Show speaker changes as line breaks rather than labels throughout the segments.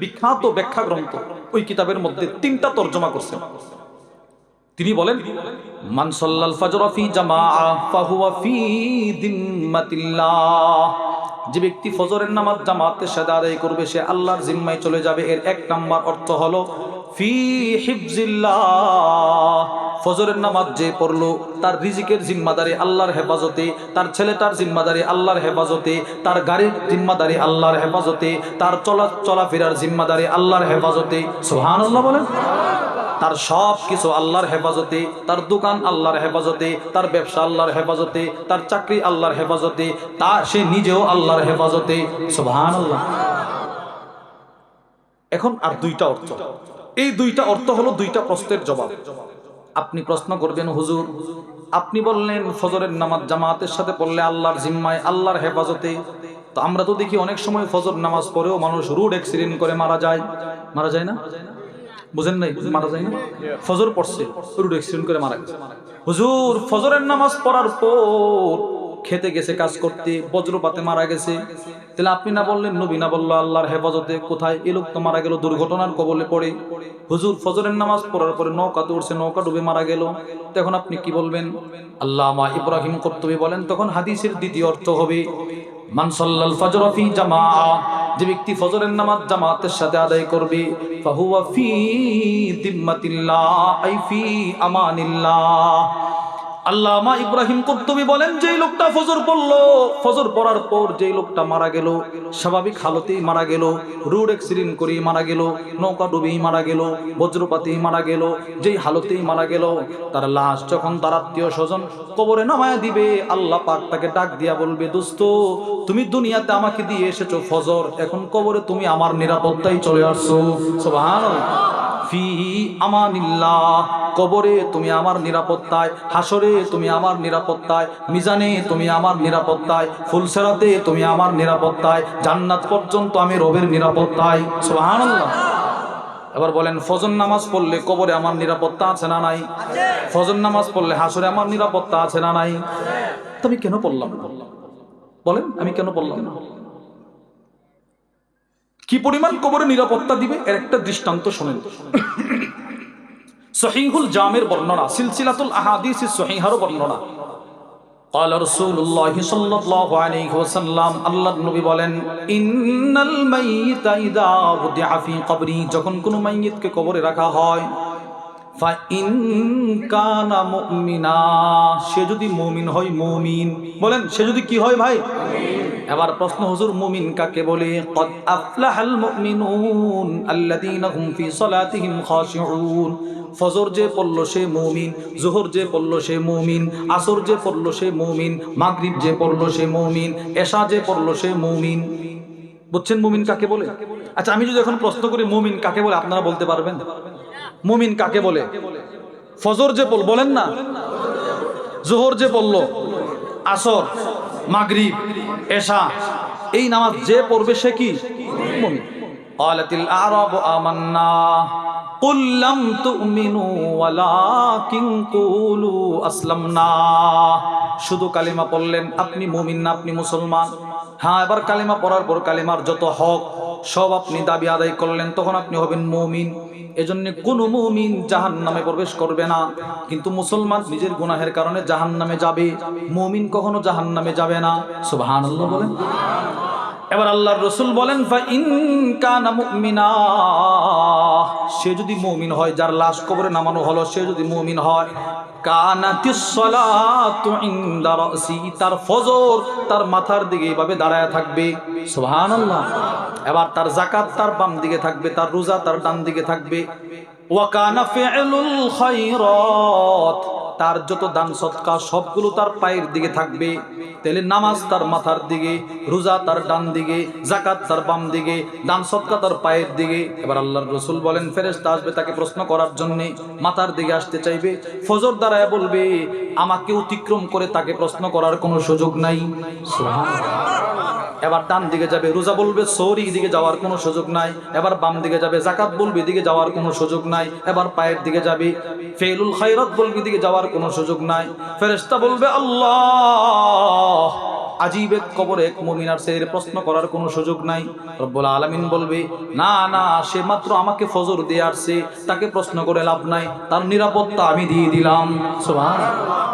বিখ্যাত ব্যাখ্যা গ্রন্থ ওই কিতাবের মধ্যে তিনটা তর্জমা করছে। তিনি বলেন মানসল্লাল ফাজর ফি জামাআ ফাহুয়া ফি দিম্মাতিল্লাহ যে ব্যক্তি ফজরের নামাজ জামাতে সাথে আদায় করবে, সে আল্লাহর জিম্মায় চলে যাবে। এর এক নাম্বার অর্থ হলো ফজরের নামাজ যে পড়ল, তার রিজিকের জিম্মাদারি আল্লাহর হেফাজতে, তার ছেলেটার জিম্মাদারি আল্লাহর হেফাজতে, তার গাড়ির জিম্মাদারি আল্লাহর হেফাজতে, তার চলা চলাফেরার জিম্মাদারি আল্লাহর হেফাজতে সোহান বলেন। তার সব কিছু আল্লাহর হেফাজতে, তার দোকান আল্লাহর হেফাজতে, তার ব্যবসা আল্লাহর হেফাজতে, তার চাকরি আল্লাহর হেফাজতে, তা সে নিজেও আল্লাহর হেফাজতে সুবহান আল্লাহ এখন আর দুইটা অর্থ। এই দুইটা অর্থ হলো দুইটা প্রশ্নের জবাব। আপনি প্রশ্ন করবেন, হুজুর, আপনি বললেন ফজরের নামাজ জামাতের সাথে পড়লে আল্লাহর জিম্মায়, আল্লাহর হেফাজতে। তো আমরা তো দেখি অনেক সময় ফজর নামাজ পড়েও মানুষ রোড অ্যাক্সিডেন্ট করে মারা যায়। মারা যায় না? বুঝেন নাই? মারা যায় না? ফজর পড়ছে, রোড অ্যাক্সিডেন্ট করে মারা গেছে। হুজুর, ফজরের নামাজ পড়ার পর খেতে গেছে, কাজ করতে, বজ্রপাতে মারা গেছে। তাহলে আপনি না বললেন, নবী না বলল, আল্লাহর হেফাজতে কোথায়? এ লোক তো মারা গেল, দুর্ঘটনার কবলে পড়ে। হুজুর ফজরের নামাজ পড়ার পরে নৌকাতে উঠছে, নৌকা ডুবে মারা গেল। তখন আপনি কি বলবেন? আল্লাহ আল্লামা ইব্রাহিম কর্তবী বলেন, তখন হাদিসের দ্বিতীয় অর্থ হবে মানসাল্লাল যে ব্যক্তি ফজরের নামাজ জামাতের সাথে আদায় করবে, ফাহুয়া ফি দিম্মাতিল্লাহ, আই ফি আমানিল্লাহ আল্লামা ইব্রাহিম কর্তবী বলেন, যেই লোকটা ফজর পড়ল, ফজর পড়ার পর যেই লোকটা মারা গেল, স্বাভাবিক হালতেই মারা গেল, রোড অ্যাক্সিডেন্ট করে মারা গেল, নৌকা ডুবেই মারা গেল, বজ্রপাতেই মারা গেল, যেই হালতেই মারা গেল, তার লাশ যখন তার আত্মীয় স্বজন কবরে নামায় দিবে, আল্লাহ পাক তাকে ডাক দিয়া বলবে, দোস্ত, তুমি দুনিয়াতে আমাকে দিয়ে এসেছ ফজর, এখন কবরে তুমি আমার নিরাপত্তায় চলে আসছো। সুবহানাল্লাহ। ফি আমানিল্লাহ, কবরে তুমি আমার নিরাপত্তায় হাসরে তুমি আমার নিরাপত্তায়, মিজানে তুমি আমার নিরাপত্তায়, ফুলসেরাতে তুমি আমার নিরাপত্তায়, জান্নাত পর্যন্ত আমি রবের নিরাপত্তায়। সুবহানাল্লাহ। এবার বলেন, ফজর নামাজ পড়লে কবরে আমার নিরাপত্তা আছে না নাই? ফজর নামাজ পড়লে হাসরে আমার নিরাপত্তা আছে না নাই? তো আমি কেন পড়লাম? বলেন, আমি কেন পড়লাম? কি পরিমাণ কবরে নিরাপত্তা দিবে এর একটা দৃষ্টান্ত শোনেন সহিহুল জামের বর্ণনা সিলসিলাতুল আহাদিস সহিহারও বর্ণনা قال رسول الله صلى الله عليه وسلم আল্লাহর নবী বলেন ইন্নাল মাইয়িতা ইদা উদিআ ফি কবরি যখন কোনো মাইয়িতকে কবরে রাখা হয় ফা ইন কানা মুমিনা সে যদি মুমিন হয় মুমিন বলেন সে যদি কি হয় ভাই এবার প্রশ্ন, হুজুর, মুমিন কাকে বলে? কদ আফলাহাল মুমিনুন আল্লাযীনা হুম ফি সালাতিহিম খাশিউন। ফজর যে পড়ল সে মুমিন, জোহর যে পড়ল সে মুমিন, আসর যে পড়ল সে মুমিন, মাগরিব যে পড়ল সে মুমিন, এশা যে পড়ল সে মুমিন। বুঝছেন মুমিন কাকে বলে? আচ্ছা আমি যদি এখন প্রশ্ন করি, মুমিন কাকে বলে, আপনারা বলতে পারবেন? মুমিন কাকে বলে? ফজর যে পড়ল, বলেন না? জোহর যে পড়ল, আসর। মাগরিব এশা এই নামাজ যে পড়বে সে কি মুমিন قالت الأعراب آمنا قل لم تؤمنوا ولكن قولوا أسلمنا শুধু কালিমা পড়লেন আপনি মুমিন না আপনি মুসলমান হ্যাঁ এবার কালিমা পড়ার পর কালিমার যত হক সব আপনি দাবি আদায় করলেন, তখন আপনি হবেন মৌমিন। এজন্য কোনো মৌমিন জাহান নামে প্রবেশ করবে না। কিন্তু মুসলমান নিজের গুনাহের কারণে জাহান নামে যাবে। মৌমিন কখনো জাহান নামে যাবে না। সুবহানাল্লাহ বলেন। এবার আল্লাহর রসুল বলেন সে যদি মৌমিন হয়, যার লাশ কবরে নামানো হলো, সে যদি মুমিন হয় তার ফজর তার মাথার দিকে এইভাবে দাঁড়ায় থাকবে। সুবহানাল্লাহ। এবার তার জাকাত তার বাম দিকে থাকবে, তার রোজা তার ডান দিকে থাকবে। তার যত দান সৎকা সবগুলো তার পায়ের দিকে থাকবে। তাহলে নামাজ তার মাথার দিকে, রোজা তার ডান দিকে জাকাত তার বাম দিকে, দান সৎকা তার পায়ের দিকে। এবার আল্লাহর রসুল বলেন, ফেরেশতা আসবে তাকে প্রশ্ন করার জন্য, মাথার দিকে আসতে চাইবে। ফজর দ্বারায় বলবে, আমাকে অতিক্রম করে তাকে প্রশ্ন করার কোনো সুযোগ নাই। এবার ডান দিকে যাবে, রোজা বলবে সৌরি দিকে যাওয়ার কোনো সুযোগ নাই। এবার বাম দিকে যাবে জাকাত বলবে দিকে যাওয়ার কোনো সুযোগ নাই। এবার পায়ের দিকে যাবে ফেলুল খাইরাত বলবে দিকে যাওয়ার কোনো সুযোগ নাই। ফেরেস্তা বলবে, আল্লাহ! আজীব এক কবরে, এক মুমিনার সে প্রশ্ন করার কোনো সুযোগ নাই। রব্বুল আলামিন বলবে, না না, সে মাত্র আমাকে ফজর দিয়ে আসছে, তাকে প্রশ্ন করে লাভ নাই। তার নিরাপত্তা আমি দিয়ে দিলাম। সুবহানাল্লাহ।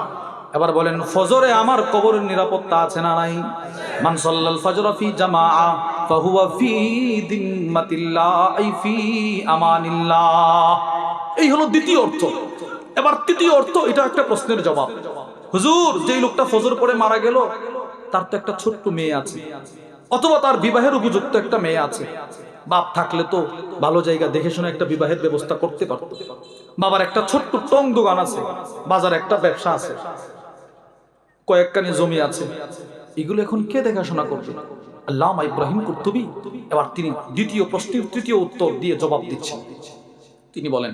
এবার বলেন, ফজরে আমার কবরের নিরাপত্তা আছে না নাই? মান সাল্লাল ফজর ফি জামাআ, ফাহুয়া ফি দিম্মাতিল্লাহ আই ফি আমানিল্লাহ। এই হলো দ্বিতীয় অর্থ। এবার তৃতীয় অর্থ, এটা একটা প্রশ্নের জবাব। হুজুর, যেই লোকটা ফজর পড়ে মারা গেল, তার তো একটা ছোট্ট মেয়ে আছে। অথবা তার বিবাহের উপযুক্ত একটা মেয়ে আছে। বাপ থাকলে তো ভালো জায়গা দেখে শুনে একটা বিবাহের ব্যবস্থা করতে পারত। বাবার একটা ছোট্ট টং দোকান আছে, বাজার একটা ব্যবসা আছে। কয়েকখানি জমি আছে। এগুলো এখন কে দেখাশোনা করবে? আল্লাহ ইব্রাহিম কুর্তুবি। এবার তিনি দ্বিতীয় প্রশ্নের তৃতীয় উত্তর দিয়ে জবাব দিচ্ছেন। তিনি বলেন,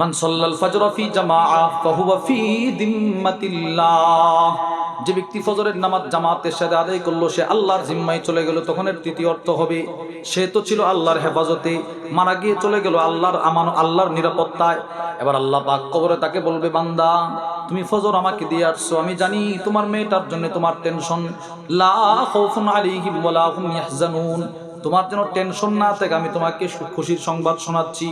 মান সাল্লাল ফজর ফি জামাআ, ফাহুয়া ফি দিম্মাতিল্লাহ। যে ব্যক্তি ফজরের নামাজ জামাতের সাথে আদায় করল, সে আল্লাহর জিম্মায় চলে গেল তখন এর তৃতীয় অর্থ হবে, সে তো ছিল আল্লাহর হেফাজতে, মারা গিয়ে চলে গেল আল্লাহর আমান, আল্লাহর নিরাপত্তায়। এবার আল্লাহ পাক কবরে তাকে বলবে, বান্দা, তুমি ফজর আমাকে দিয়ে আসছো, আমি জানি তোমার মেয়েটার জন্য তোমার টেনশন লা তোমার যেন টেনশন না থাকে, আমি তোমাকে খুশির সংবাদ শোনাচ্ছি।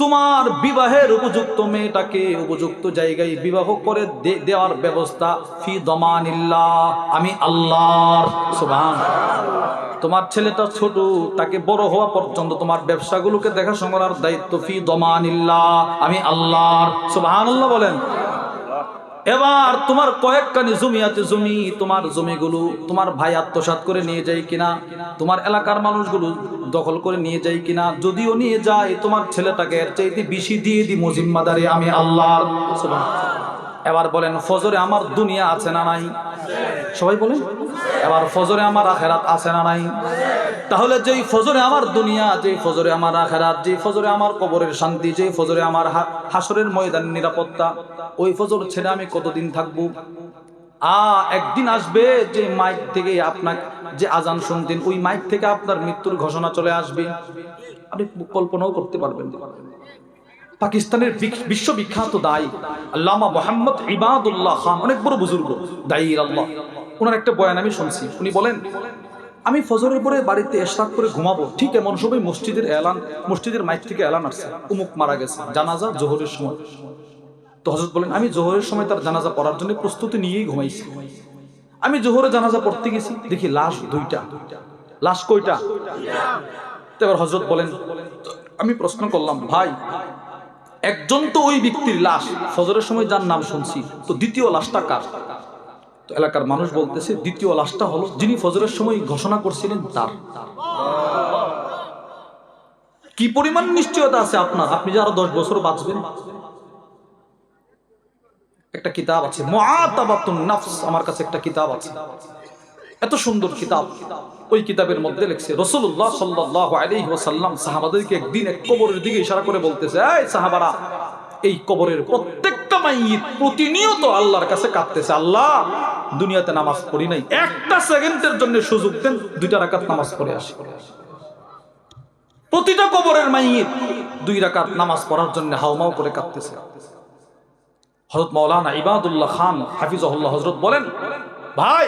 তোমার বিবাহের উপযুক্ত মেয়েটাকে উপযুক্ত জায়গায় বিবাহ করে দেওয়ার ব্যবস্থা ফি দমানিল্লাহ, আমি আল্লাহর, সুবহান। তোমার ছেলেটা ছোট, তাকে বড় হওয়া পর্যন্ত তোমার ব্যবসাগুলোকে দেখাশোনার দায়িত্ব ফি দমানিল্লাহ, আমি আল্লাহর, সুবহানাল্লাহ বলেন। এবার তোমার কয়েকখানি জমি আছে জমি, তোমার জমিগুলো তোমার ভাই আত্মসাৎ করে নিয়ে যায় কিনা, তোমার এলাকার মানুষগুলো দখল করে নিয়ে যায় কিনা, যদিও নিয়ে যায়, তোমার ছেলেটাকে এর চাইতে বেশি দিয়ে দি মজিম্মাদারি আমি আল্লাহর। এবার বলেন, ফজরে আমার দুনিয়া আছে না নাই? সবাই বলেন, এবার ফজরে আমার আখেরাত আছে না নাই? তাহলে যেই ফজরে আমার দুনিয়া, যেই ফজরে আমার আখেরাত, যেই ফজরে আমার কবরের শান্তি, যেই ফজরে আমার হাসরের ময়দান নিরাপত্তা, ওই ফজর ছেড়ে আমি কতদিন থাকব? আ, একদিন আসবে যে মাইক থেকে আপনার যে আজান শুনতেন, ওই মাইক থেকে আপনার মৃত্যুর ঘোষণা চলে আসবে। আপনি কল্পনাও করতে পারবেন পাকিস্তানের বিশ্ববিখ্যাত দায়ী আল্লামা মোহাম্মদ ইবাদুল্লাহ খান, অনেক বড় বুজুর্গ, দায়ী আল্লাহ। ওনার একটা বয়ান আমি শুনছি। উনি বলেন আমি ফজরের পরে বাড়িতে এশরাক করে ঘুমাবো। ঠিক এমন সময় মসজিদের এলান মসজিদের মাইক থেকে এলান আসছে। উমুক মারা গেছে। জানাজা জোহরের সময়। তো হজরত বলেন, আমি জোহরের সময় তার জানাজা পড়ার জন্য প্রস্তুতি নিয়েই ঘুমাইছি। আমি জোহরে জানাজা পড়তে গেছি, দেখি লাশ দুইটা। লাশ কয়টা? এবার হজরত বলেন আমি প্রশ্ন করলাম, ভাই, একজন তো ওই ব্যক্তির লাশ, ফজরের সময় যার নাম শুনছি, তো দ্বিতীয় লাশটা কার? তো এলাকার মানুষ বলতেছে, দ্বিতীয় লাশটা হলো যিনি ফজরের সময় ঘোষণা করছিলেন তার। কি পরিমাণ নিশ্চয়তা আছে আপনার? আপনি যে আরও দশ বছর বাঁচবেন। একটা কিতাব আছে আমার কাছে একটা কিতাব আছে। এত সুন্দর কিতাব। ওই কিতাবের মধ্যে লিখছে রসুল্লাহ সাল্লাহ আলাইহি ওয়াসাল্লাম সাহাবাদেরকে একদিন এক কবরের দিকে ইশারা করে বলতেছে, এই সাহাবারা, এই কবরের প্রত্যেকটা মাইয়িত প্রতিনিয়ত আল্লাহর কাছে কাঁদতেছে, আল্লাহ, দুনিয়াতে নামাজ পড়ি নাই। একটা সেকেন্ডের জন্য সুযোগ দেন, দুইটা রাকাত নামাজ পড়ে আসি। প্রতিটা কবরের মাইয়িত দুই রাকাত নামাজ পড়ার জন্য হাউমাউ করে কাঁদতেছে। হজরত মৌলানা ইবাদুল্লাহ খান হাফিজহুল্লাহ হজরত বলেন, ভাই,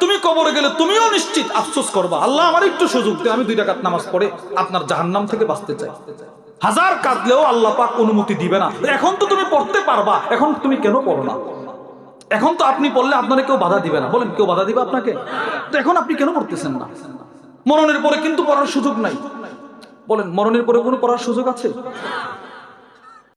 তুমি কবরে গেলে তুমিও নিশ্চিত আফসোস করবা। আল্লাহ আমার একটু সুযোগ দেয় আমি দুই রাকাত নামাজ পড়ে আপনার জাহান্নাম থেকে বাঁচতে চাই। হাজার কাঁদলেও আল্লাহ পাক অনুমতি দিবে না। এখন তো তুমি পড়তে পারবা, এখন তুমি কেন পড়ো না? এখন তো আপনি পড়লে আপনারা কেউ বাধা দিবে না। বলেন, কেউ বাধা দিবে আপনাকে? তো এখন আপনি কেন পড়তেছেন না? মরণের পরে কিন্তু পড়ার সুযোগ নাই। বলেন, মরণের পরে কোনো পড়ার সুযোগ আছে?